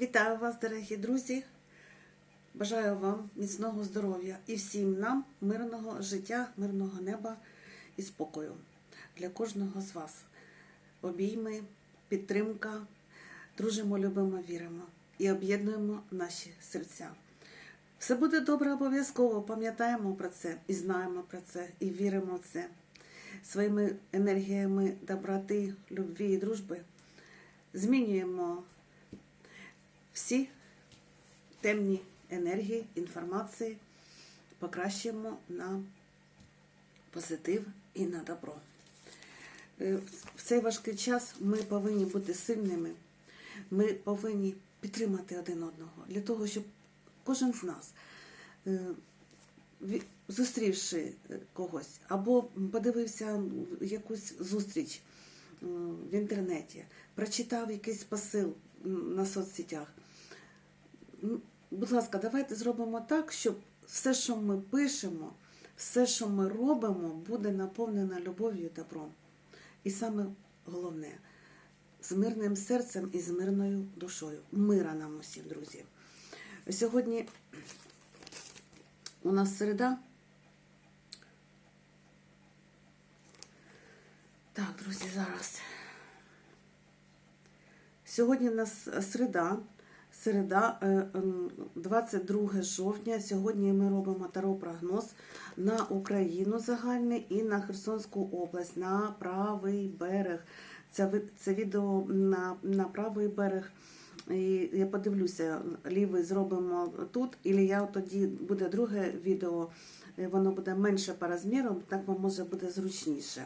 Вітаю вас, дорогі друзі! Бажаю вам міцного здоров'я і всім нам мирного життя, мирного неба і спокою для кожного з вас. Обійми, підтримка, дружимо, любимо, віримо і об'єднуємо наші серця. Все буде добре обов'язково, пам'ятаємо про це і знаємо про це, і віримо в це. Своїми енергіями доброти, любві і дружби змінюємо всі темні енергії, інформації, покращуємо на позитив і на добро. Е, В цей важкий час ми повинні бути сильними, ми повинні підтримати один одного для того, щоб кожен з нас, е, зустрівши е, когось, або подивився якусь зустріч в інтернеті, прочитав якийсь посил на соцсетях. Будь ласка, давайте зробимо так, щоб все, що ми пишемо, все, що ми робимо, буде наповнено любов'ю і добром. І саме головне з мирним серцем і з мирною душою. Мира нам усім, друзі. Сьогодні у нас середа. Так, друзі, зараз. Сьогодні у нас середа. Середа, е, ем, 22 жовтня. Сьогодні ми робимо таро-прогноз на Україну загальний і на Херсонську область, на правий берег. Це, це відео на, на правий берег. І я подивлюся, лівий зробимо тут, і я тоді буде друге відео, воно буде менше по розміру, так вам може буде зручніше.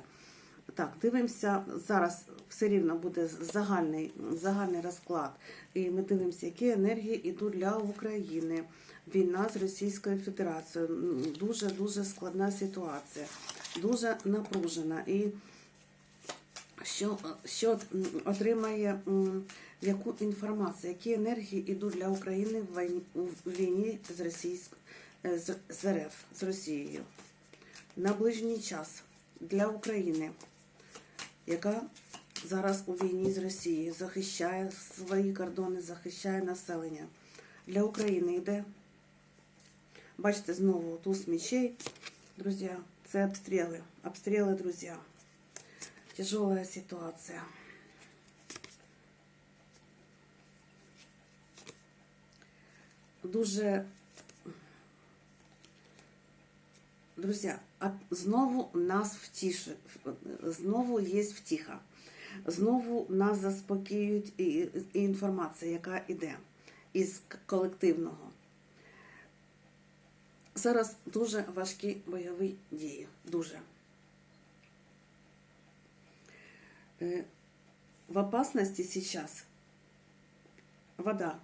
Так, дивимося. Зараз все рівно буде загальний, загальний розклад. І ми дивимося, які енергії йдуть для України. Війна з Російською Федерацією. Дуже дуже складна ситуація, дуже напружена. І що, що отримає яку інформацію, які енергії йдуть для України в війні, з Російською з, з РФ, з Росією на ближній час для України, яка зараз у війні з Росією захищає свої кордони, захищає населення. Для України йде. Бачите, знову туз мечей, друзі, це обстріли. Обстріли, друзі. Тяжелая ситуація. Дуже Друзі, а знову нас втішить, знову є втіха. Знову нас заспокоюють і, інформація, яка йде із колективного. Зараз дуже важкі бойові дії. Дуже. Е, В опасності сейчас вода.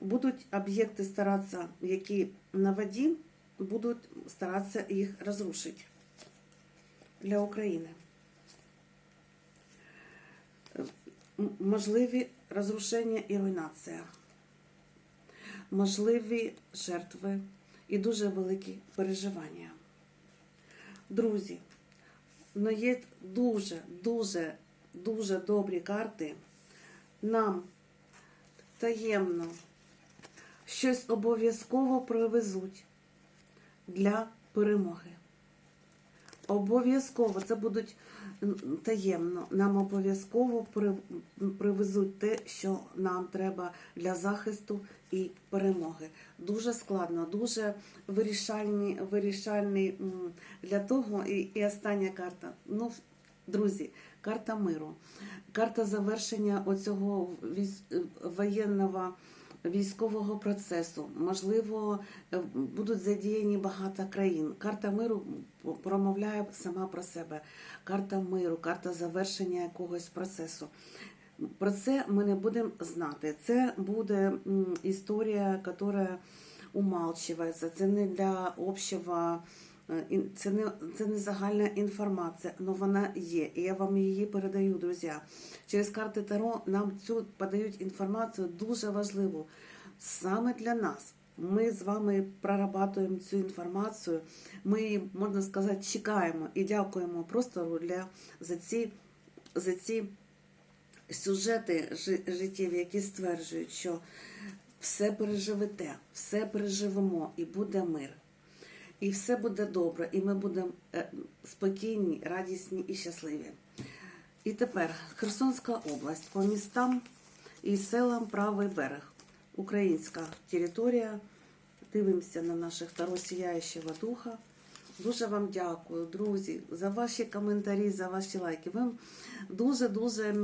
Будуть об'єкти старатися, які на воді, будуть старатися їх розрушити для України. Можливі розрушення і руйнація, можливі жертви і дуже великі переживання. Друзі, ну є дуже, дуже, дуже добрі карти. Нам таємно щось обов'язково привезуть для перемоги. Обов'язково це будуть таємно. Нам обов'язково привезуть те, що нам треба для захисту і перемоги. Дуже складно, дуже вирішальні, вирішальний для того. І, і остання карта. Ну, друзі, карта миру, карта завершення оцього воєнного військового процесу. Можливо, е, будуть задіяні багато країн. Карта миру промовляє сама про себе. Карта миру, карта завершення якогось процесу. Про це ми не будемо знати. Це буде історія, яка умалчується. Це не для общого. Е, Це не, це не загальна інформація, але вона є. І я вам її передаю, друзі. Через карти Таро нам цю подають інформацію дуже важливу саме для нас. Ми з вами прорабатуємо цю інформацію. Ми, її, можна сказати, чекаємо і дякуємо простору для за ці, за ці сюжети жи- життєві, які стверджують, що все переживете, все переживемо і буде мир. І все буде добре, і ми будемо е, спокійні, радісні і щасливі. І тепер Херсонська область по містам і селам правий берег. Українська територія. Дивимося на наших Таросіяючого духа. Дуже вам дякую, друзі, за ваші коментарі, за ваші лайки. Ви дуже-дуже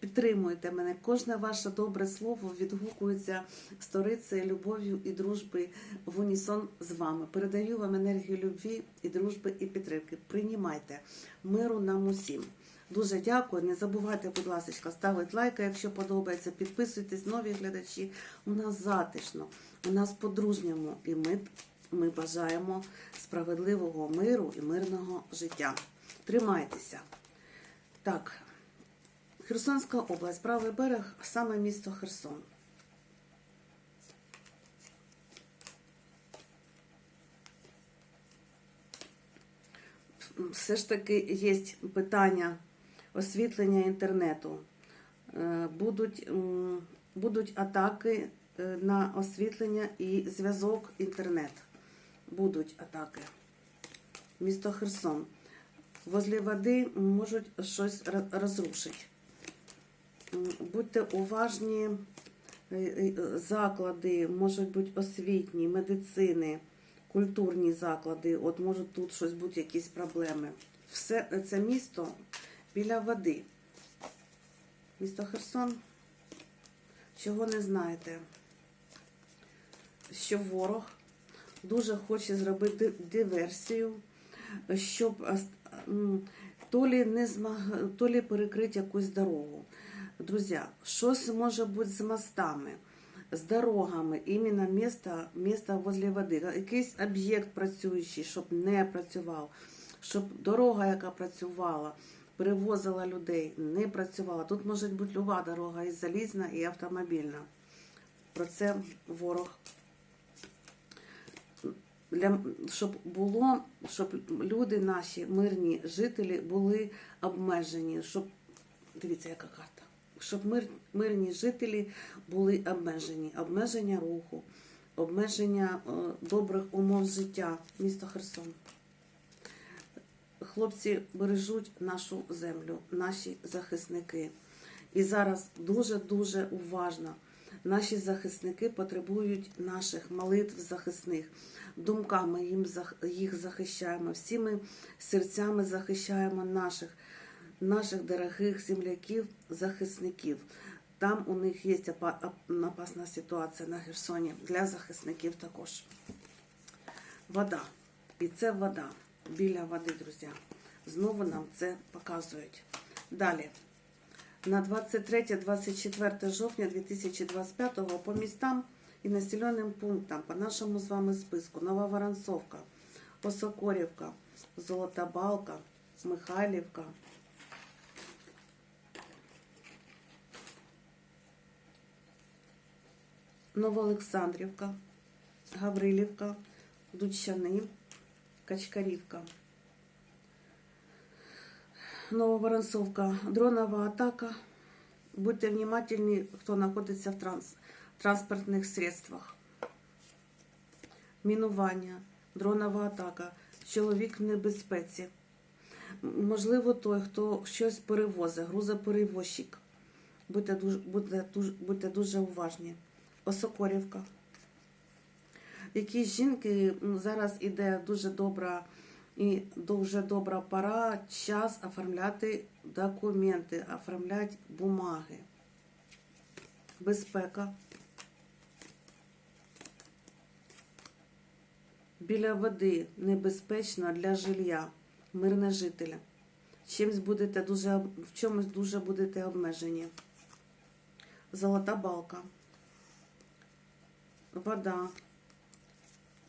підтримуєте мене. Кожне ваше добре слово відгукується сторицею, любов'ю і дружби в унісон з вами. Передаю вам енергію любві і дружби і підтримки. Приймайте миру нам усім. Дуже дякую. Не забувайте, будь ласка, ставити лайки, якщо подобається. Підписуйтесь, нові глядачі. У нас затишно, у нас по-дружньому, і ми, ми бажаємо справедливого миру і мирного життя. Тримайтеся. Так, Херсонська область, правий берег, саме місто Херсон. Все ж таки є питання освітлення інтернету. Е, Будуть, будуть атаки е, на освітлення і зв'язок інтернет. Будуть атаки. Місто Херсон. Возле води можуть щось розрушити. Будьте уважні, е, е, заклади можуть бути освітні, медицини, культурні заклади. От можуть тут щось бути, якісь проблеми. Все це місто біля води. Місто Херсон. Чого не знаєте? Що ворог дуже хоче зробити диверсію, щоб то лі не змаг... то лі перекрити якусь дорогу. Друзі, щось може бути з мостами, з дорогами, іменно місто, місто возле води, якийсь об'єкт працюючий, щоб не працював, щоб дорога, яка працювала, перевозила людей, не працювала. Тут може бути люба дорога, і залізна, і автомобільна. Про це ворог для, щоб було, щоб люди наші, мирні жителі, були обмежені, щоб дивіться, яка карта. Щоб мир, мирні жителі були обмежені, обмеження руху, обмеження е, добрих умов життя, місто Херсон. Хлопці бережуть нашу землю, наші захисники. І зараз дуже-дуже уважно. Наші захисники потребують наших молитв захисних. Думками їм їх захищаємо, всіми серцями захищаємо наших, наших дорогих земляків, захисників. Там у них є опасна ситуація на Херсоні для захисників також. Вода. І це вода. Біля води, друзі. Знову нам це показують. Далі. На 23-24 жовтня 2025 по містам і населеним пунктам. По нашому з вами списку. Нова Воронцовка, Осокорівка, Золота Балка, Михайлівка, Новоолександрівка, Гаврилівка, Дучани, Качкарівка. Нововоронцовка, дронова атака. Будьте внимательні, хто знаходиться в транс, транспортних средствах. Мінування, дронова атака, чоловік в небезпеці. Можливо, той, хто щось перевозить, грузоперевозчик. Будьте дуже, будьте, будьте дуже уважні. Осокорівка. Якісь жінки зараз іде дуже добра і дуже добра пора, час оформляти документи, оформляти бумаги. Безпека. Біля води небезпечно для жилья, мирне жителя. Чимсь будете дуже, в чомусь дуже будете обмежені. Золота балка. Вода.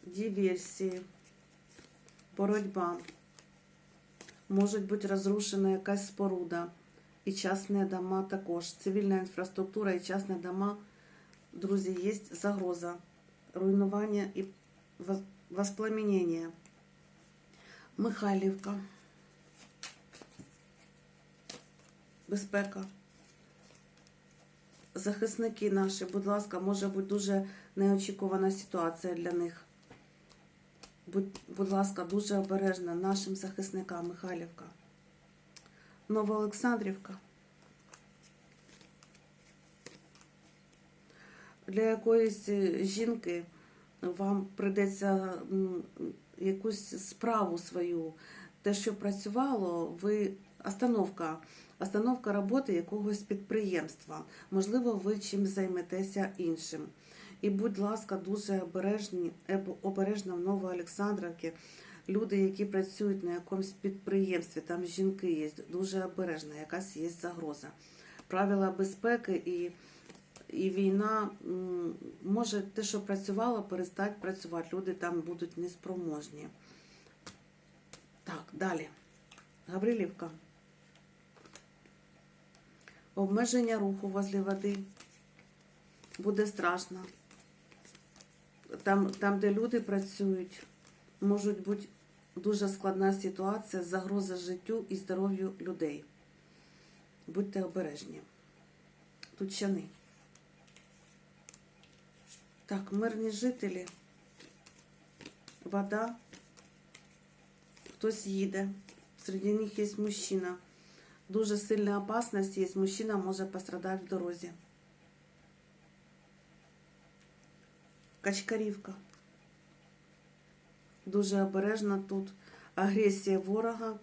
Диверсії боротьба. Може бути розрушена якась споруда. І частні дома також. Цивільна інфраструктура і частні дома, друзі, є загроза. Руйнування і воспламенення. Михайлівка. Безпека. захисники наші, будь ласка, може бути дуже неочікувана ситуація для них. Будь, будь ласка, дуже обережна нашим захисникам Михайлівка. Новоолександрівка. Для якоїсь жінки вам прийдеться якусь справу свою, те, що працювало, ви остановка, остановка роботи якогось підприємства. Можливо, ви чим займетеся іншим. І, будь ласка, дуже обережні, обережно в Новоолександрівці. Люди, які працюють на якомусь підприємстві, там жінки є, дуже обережно, якась є загроза. Правила безпеки і, і війна може те, що працювало, перестати працювати. Люди там будуть неспроможні. Так, далі. Гаврилівка. Обмеження руху возле води. Буде страшно. Там, там, де люди працюють, може бути дуже складна ситуація, загроза життю і здоров'ю людей. Будьте обережні. Тут чани. Так, мирні жителі, вода, хтось їде, серед них є мужчина. Дуже сильна опасність є, мужчина може пострадати в дорозі. Качкарівка. Дуже обережно тут. Агресія ворога,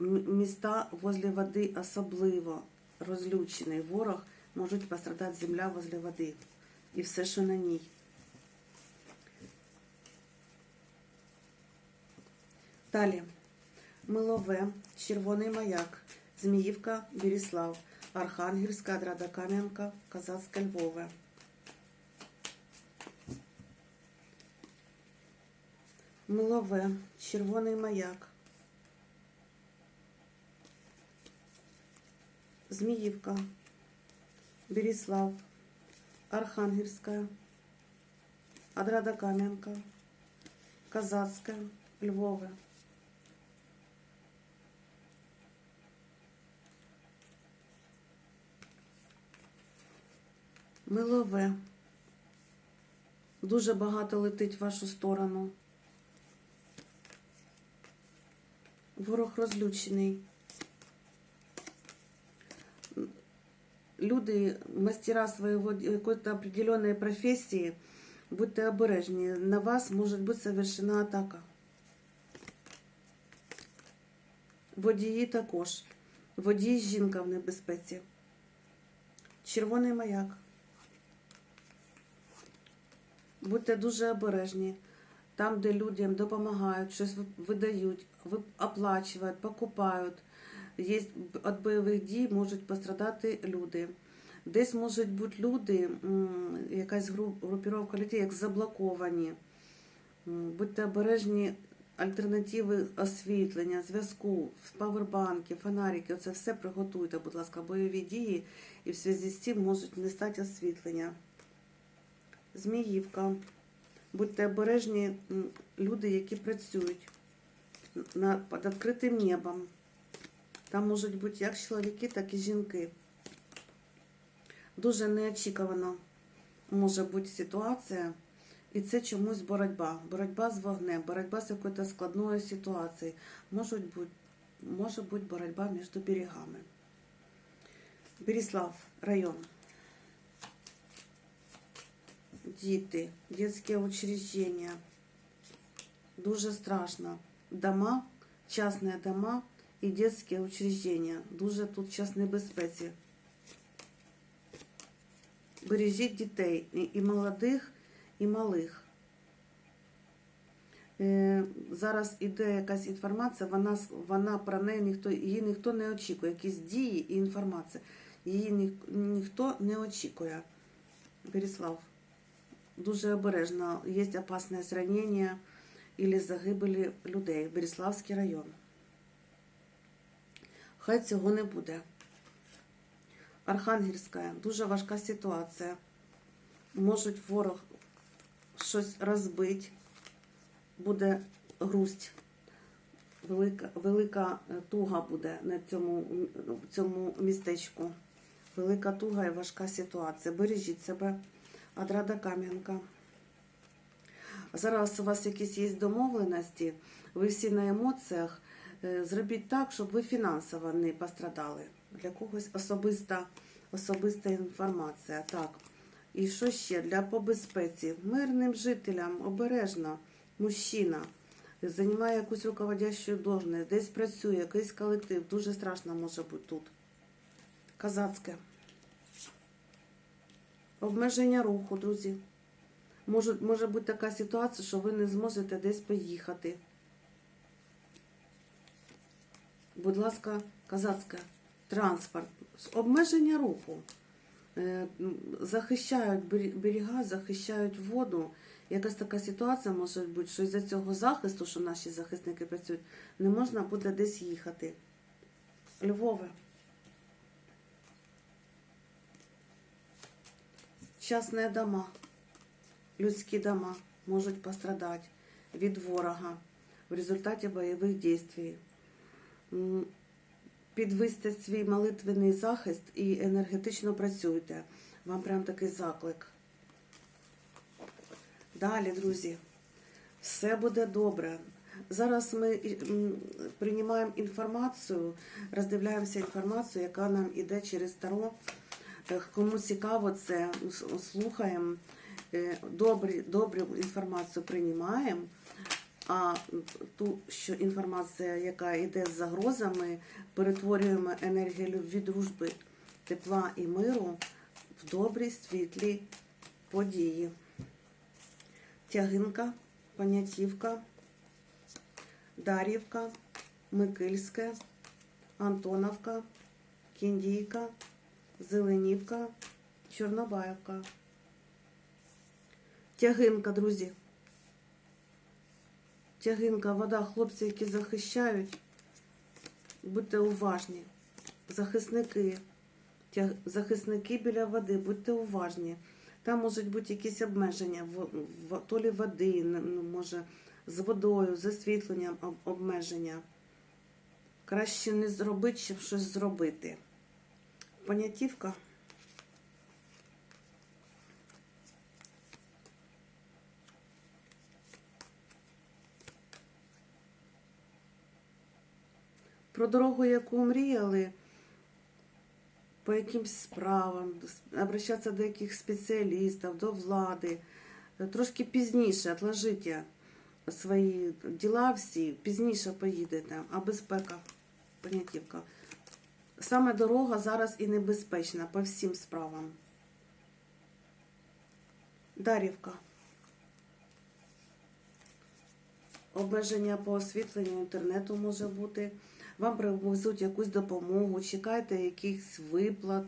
міста возле води особливо розлючений ворог, можуть пострадати земля возле води і все, що на ній. Далі. Милове, Червоний маяк, Зміївка, Біріслав, Архангельська, Адрада Кам'янка, Казацьке Львове. Милове, Червоний маяк. Зміївка, Беріслав, Архангельська, Адрада Кам'янка, Казацьке, Львове. Милове. Дуже багато летить в вашу сторону. Ворог розлючений. Люди, мастера своего какой-то определенной профессии, будьте обережні. На вас може бути совершена атака. Водії також. Водій жінка в небезпеці. Червоний маяк. Будьте дуже обережні. Там, де людям допомагають, щось видають, оплачують, покупають. Є від бойових дій можуть пострадати люди. Десь можуть бути люди, якась групіровка людей, як заблоковані. Будьте обережні, альтернативи освітлення, зв'язку, павербанки, фонарики. Це все приготуйте, будь ласка, бойові дії, і в зв'язку з цим можуть не стати освітлення. Зміївка. Будьте обережні, люди, які працюють під відкритим небом. Там можуть бути як чоловіки, так і жінки. Дуже неочікувано може бути ситуація, і це чомусь боротьба. Боротьба з вогнем, боротьба з якоюсь складною ситуацією. Може бути, може бути боротьба між берегами. Беріслав, район. Діти, дитячі учреждения. Дуже страшно. Дома, частні дома і дитячі учреждения. Дуже тут час небезпеці. Бережіть дітей і молодих, і малих. Е, зараз іде якась інформація, вона, вона про неї ніхто, її ніхто не очікує. Якісь дії і інформація. Її ні, ніхто не очікує. Беріслав. Дуже обережно. Є опасне ранення або загибелі людей. Беріславський район. Хай цього не буде. Архангельська. Дуже важка ситуація. Можуть ворог щось розбити. Буде грусть. Велика, велика е, туга буде на цьому, цьому містечку. велика туга і важка ситуація. Бережіть себе, Адрада Кам'янка. Зараз у вас якісь є домовленості, ви всі на емоціях. Е, Зробіть так, щоб ви фінансово не пострадали. Для когось особиста, особиста інформація. Так. І що ще? Для по безпеці. Мирним жителям обережно, мужчина займає якусь руководящу должність, десь працює, якийсь колектив. Дуже страшно може бути тут. Казацьке. Обмеження руху, друзі. Може, може бути така ситуація, що ви не зможете десь поїхати. Будь ласка, казацька, транспорт, обмеження руху. Е, Захищають берега, захищають воду. Якась така ситуація може бути, що із-за цього захисту, що наші захисники працюють, не можна буде десь їхати. Львове. Частні дома, людські дома можуть пострадати від ворога в результаті бойових. М, Підвисьте свій молитвений захист і енергетично працюйте. Вам прям такий заклик. Далі, друзі, все буде добре. Зараз ми приймаємо інформацію, роздивляємося інформацію, яка нам іде через Таро. Е, Кому цікаво це, слухаємо. Е, Добрі, добру інформацію приймаємо. А ту, що інформація, яка йде з загрозами, перетворюємо енергію любві, дружби, тепла і миру в добрі, світлі події. Тягинка, Понятівка, Дар'ївка, Микильське, Антоновка, Кіндійка, Зеленівка, Чорнобаївка. Тягинка, друзі. Тягинка, вода, хлопці, які захищають. Будьте уважні. Захисники. Тяг... Захисники біля води, будьте уважні. Там можуть бути якісь обмеження, в, в, то лі води, ну, може, з водою, з освітленням об- обмеження. Краще не зробити, чим щось зробити. Понятівка. Про дорогу, яку мріяли, по якимсь справам, обращатися до яких спеціалістів, до влади. Трошки пізніше отложіть свої діла всі, пізніше поїдете, а безпека, понятівка. Саме дорога зараз і небезпечна по всім справам. Дарівка. Обмеження по освітленню інтернету може бути. Вам привезуть якусь допомогу, чекайте якихось виплат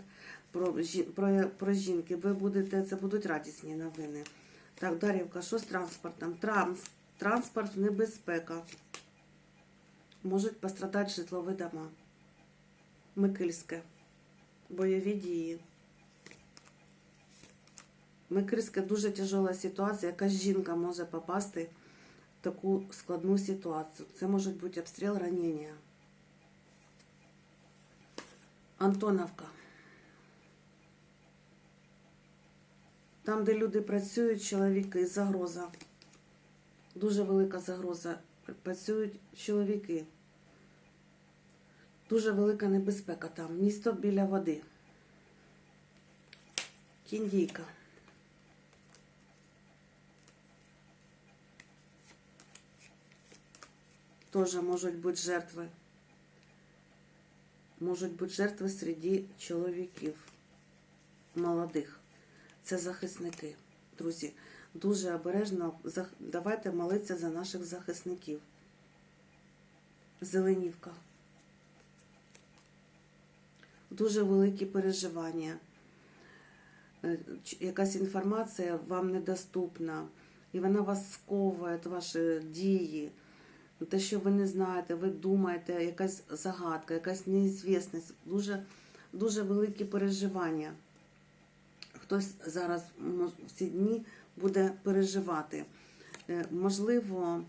про, жінки. Ви будете, це будуть радісні новини. Так, Дарівка, що з транспортом? Транс, транспорт, небезпека. Можуть пострадати житлові дома. Микильське. Бойові дії. Микильське дуже тяжела ситуація. Якась жінка може попасти в таку складну ситуацію. Це може бути обстріл, ранення. Антоновка. Там, де люди працюють, чоловіки, загроза. Дуже велика загроза. Працюють чоловіки. Дуже велика небезпека там. Місто біля води. Кіндійка. Тоже можуть бути жертви. Можуть бути жертви серед чоловіків молодих. Це захисники. Друзі, дуже обережно давайте молитися за наших захисників. Зеленівка. Дуже великі переживання. Е, Якась інформація вам недоступна, і вона вас сковує, ваші дії. Те, що ви не знаєте, ви думаєте, якась загадка, якась неізвісність, дуже, дуже великі переживання. Хтось зараз в ці дні буде переживати. Е, Можливо,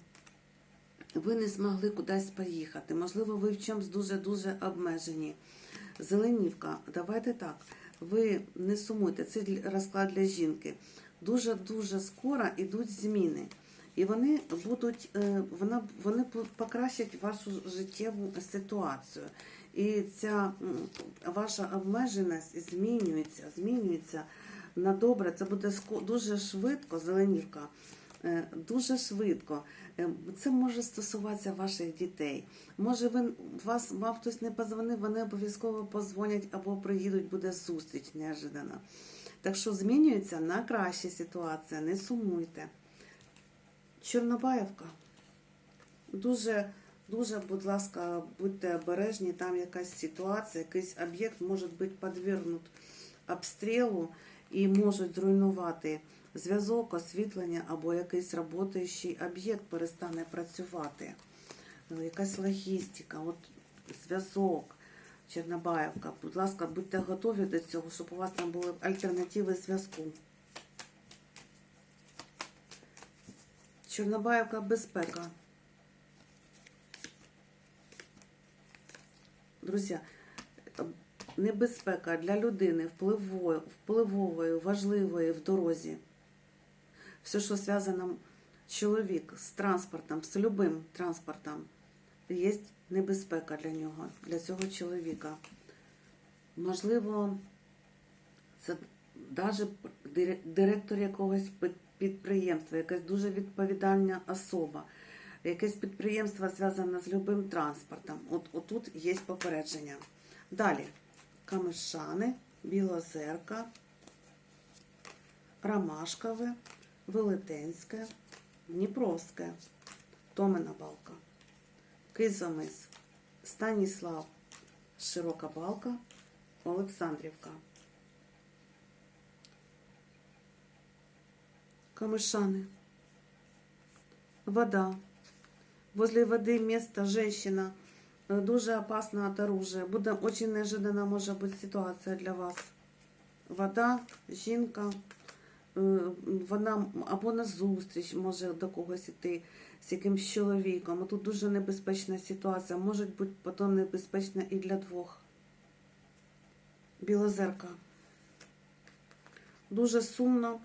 ви не змогли кудись поїхати, можливо, ви в чомусь дуже-дуже обмежені. Зеленівка, давайте так. ви не сумуйте, це розклад для жінки. Дуже-дуже скоро йдуть зміни. І вони будуть, е, вона, вони по- покращать вашу життєву ситуацію. І ця ваша обмеженість змінюється, змінюється на добре. Це буде дуже швидко, зеленівка. Е, Дуже швидко. Е, Це може стосуватися ваших дітей. Може, ви вас вам хтось не позвонив, вони обов'язково позвонять або приїдуть, буде зустріч неожиданно. Так що змінюється на краще ситуація, не сумуйте. Чорнобаївка. Дуже, дуже, будь ласка, будьте обережні, там якась ситуація, якийсь об'єкт може бути підвернут обстрілу і можуть зруйнувати зв'язок, освітлення або якийсь працюючий об'єкт перестане працювати. Ну, Якась логістика, от зв'язок, Чорнобаївка. Будь ласка, будьте готові до цього, щоб у вас там були альтернативи зв'язку. Чорнобаївка безпека. Друзі, небезпека для людини впливової, важливої в дорозі. Все, що зв'язано чоловік з транспортом, з любим транспортом, є небезпека для нього, для цього чоловіка. Можливо, це навіть директор якогось підприємства, якась дуже відповідальна особа, якесь підприємство зв'язане з любим транспортом. От отут є попередження. Далі Камишани, Білозерка, Ромашкове, Велетенське, Дніпровське, Томина Балка, Кизомис, Станіслав, Широка Балка, Олександрівка. Камышаны. Вода. Возле воды место женщина. Э, Дуже опасно от оружия. Буде очень неожиданна може бути ситуація для вас. Вода, жінка. Е, Вона або на зустріч може до когось іти з якимсь чоловіком. Тут дуже небезпечна ситуація. Може бути потім небезпечна і для двох. Білозерка. Дуже сумно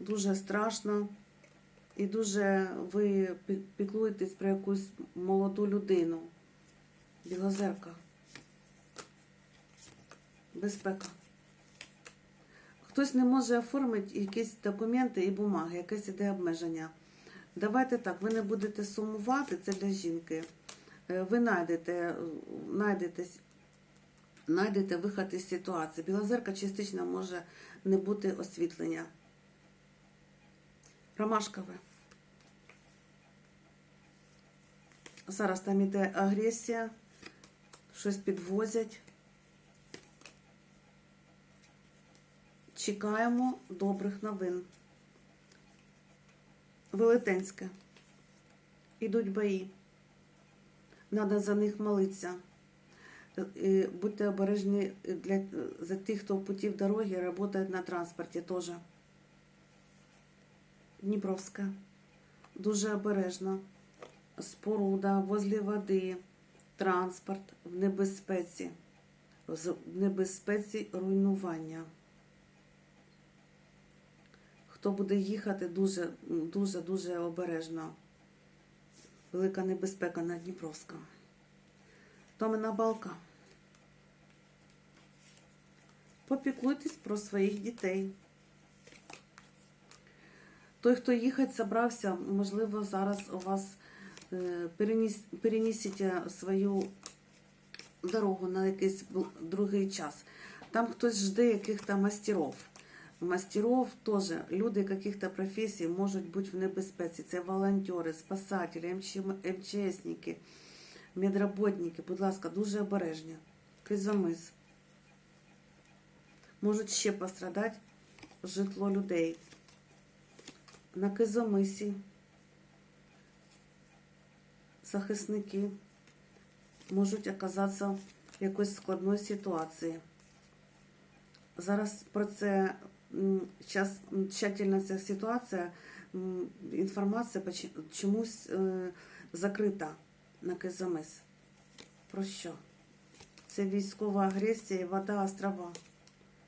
дуже страшно і дуже ви піклуєтесь про якусь молоду людину. Білозерка. Безпека. Хтось не може оформити якісь документи і бумаги, якесь іде обмеження. Давайте так, ви не будете сумувати, це для жінки. Е, Ви знайдете, е, знайдетесь, знайдете виход із ситуації. Білозерка частично може не бути освітлення. Ромашкове. Зараз там іде агресія, щось підвозять. Чекаємо добрих новин. Велетенське. Ідуть бої. Надо за них молитися. Будьте обережні для, за тих, хто в путі в дорогі працює на транспорті теж. Дніпровська. Дуже обережно. Споруда возле води, транспорт в небезпеці, в небезпеці руйнування. Хто буде їхати, дуже, дуже, дуже обережно. Велика небезпека на Дніпровська. Томина балка. Попіклуйтесь про своїх дітей. Той, хто їхати собрався, можливо, зараз у вас е, переніс, перенісите свою дорогу на якийсь другий час. Там хтось жде яких-то мастеров. Мастеров теж люди яких-то професій можуть бути в небезпеці. Це волонтери, спасателі, МЧ, МЧСники, медработники. Будь ласка, дуже обережні. Кизомис. Можуть ще пострадати житло людей на Кизомисі захисники можуть оказатися в якоїсь складної ситуації. Зараз про це м, час, м, тщательна ця ситуація, м, інформація чомусь е, закрита на Кизомис. Про що? Це військова агресія вода острова.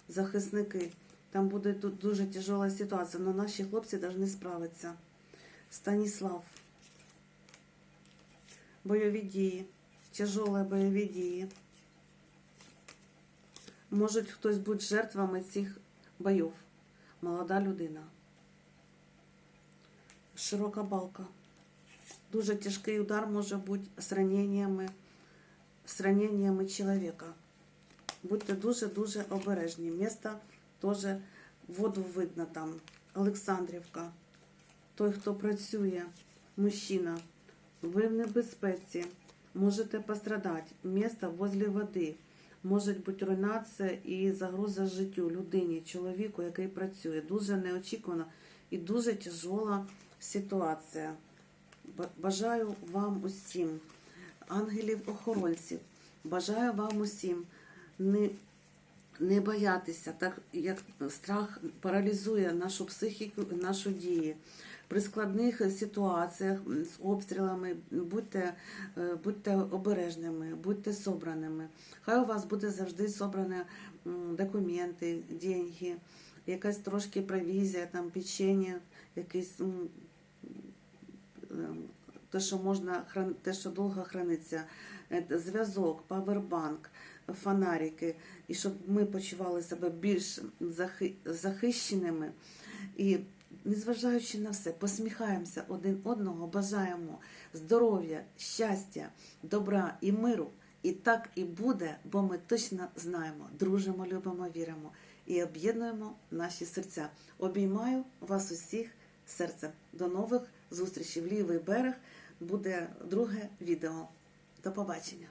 захисники. Там буде тут дуже тяжела ситуація, але наші хлопці повинні справитися. Станіслав. Бойові дії. Тяжелі бойові дії. Можуть хтось бути жертвами цих бойов. Молода людина. Широка балка. Дуже тяжкий удар може бути з раненнями, з раненнями чоловіка. Будьте дуже-дуже обережні. Місто теж воду видно там. Олександрівка. Той, хто працює, мужчина, ви в небезпеці, можете пострадати. Місто возле води. Може бути руйнація і загроза життю людині, чоловіку, який працює. Дуже неочікувано і дуже тяжела ситуація. Бажаю вам усім, ангелів-охоронців, бажаю вам усім не, не боятися, так як страх паралізує нашу психіку, нашу дії. При складних ситуаціях з обстрілами будьте, е, будьте обережними, будьте собраними. Хай у вас буде завжди собрані документи, деньги, якась трошки провізія, там печення, якийсь м, ем, те, що можна те, що довго храниться, е, зв'язок, павербанк, фонарики, і щоб ми почували себе більш захищеними. І незважаючи на все, посміхаємося один одного, бажаємо здоров'я, щастя, добра і миру. І так і буде, бо ми точно знаємо, дружимо, любимо, віримо і об'єднуємо наші серця. Обіймаю вас усіх серцем. До нових зустрічей в лівий берег буде друге відео. До побачення.